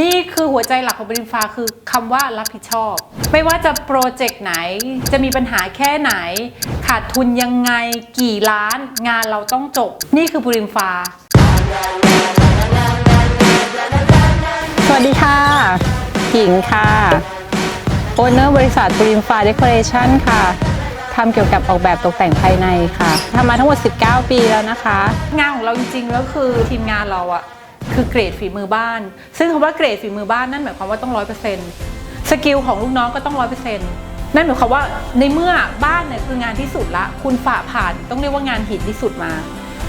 นี่คือหัวใจหลักของบริมฟ้าคือคำว่ารับผิดชอบ ไม่ว่าจะโปรเจกต์ไหนจะมีปัญหาแค่ไหน ขาดทุนยังไงกี่ล้านงานเราต้องจบ นี่คือบริมฟ้า สวัสดีค่ะหญิงค่ะโอนเนอร์บริษัทบริมฟ้าเดคอเรชันค่ะทำเกี่ยวกับออกแบบตกแต่งภายในค่ะทำมาทั้งหมด 19 ปีแล้วนะคะ งานของเราจริงๆแล้วคือทีมงานเราอะ คือเกรดฝีมือบ้าน ซึ่งคำว่าเกรดฝีมือบ้านนั่นหมายความว่าต้องร้อยเปอร์เซ็นต์สกิลของลูกน้องก็ต้องร้อยเปอร์เซ็นต์นั่นหมายความว่าในเมื่อบ้านเนี่ยคืองานที่สุดละ คุณฝ่าผ่านต้องเรียกว่างานหินที่สุดมา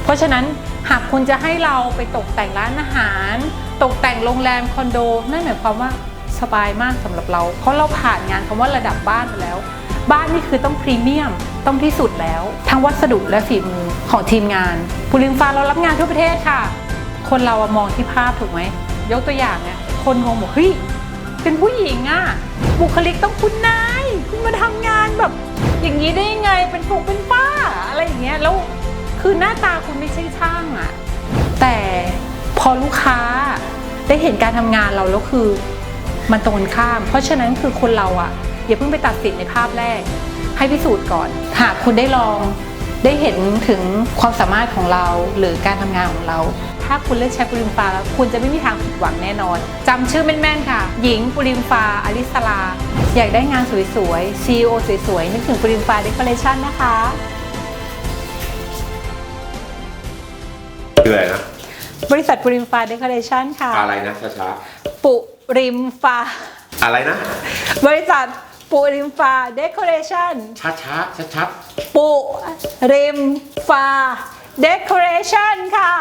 เพราะฉะนั้นหากคุณจะให้เราไปตกแต่งร้านอาหาร ตกแต่งโรงแรมคอนโด นั่นหมายความว่าสบายมากสำหรับเรา เพราะเราผ่านงานคำว่าระดับบ้านไปแล้ว บ้านนี่คือต้องพรีเมียมต้องที่สุดแล้ว ทั้งวัสดุและฝีมือของทีมงานปุริมฟ้าเรารับงานทั่วประเทศค่ะ คนเราอะมองที่ภาพถูกไหม ยกตัวอย่างเนี่ยคนงงบอกเฮ้ยเป็นผู้หญิงอะบุคลิกต้องคุณนายคุณมาทำงานแบบ อย่างนี้ได้ยังไงเป็นฟงเป็นป้าอะไรอย่างเงี้ยแล้วคือหน้าตาคุณไม่ใช่ช่างอะแต่พอลูกค้าได้เห็นการทำงานเราแล้วคือมันตรงกันข้าม เพราะฉะนั้นคือคนเราอะอย่าเพิ่งไปตัดสินในภาพแรก ให้พิสูจน์ก่อน หากคุณได้ลองได้เห็นถึงความสามารถของเราหรือการทำงานของเรา ถ้าคุณเลือกใช้ปุริมฟ้าแล้วคุณจะไม่มีทางผิดหวังแน่นอน จำชื่อแม่นๆค่ะ หญิงปุริมฟ้าอลิสลา อยากได้งานสวยๆ CEO สวยๆ นึกถึงปุริมฟ้าเดคอเรชั่นนะคะคืออะไรนะ บริษัทปุริมฟ้าเดคอเรชั่นค่ะ อะไรนะช้าปุริมฟ้าๆอะไรนะ บริษัทปุริมฟ้าเดคอเรชั่นช้าช้าชัดชัดปุริมฟ้าเดคอเรชั่นค่ะ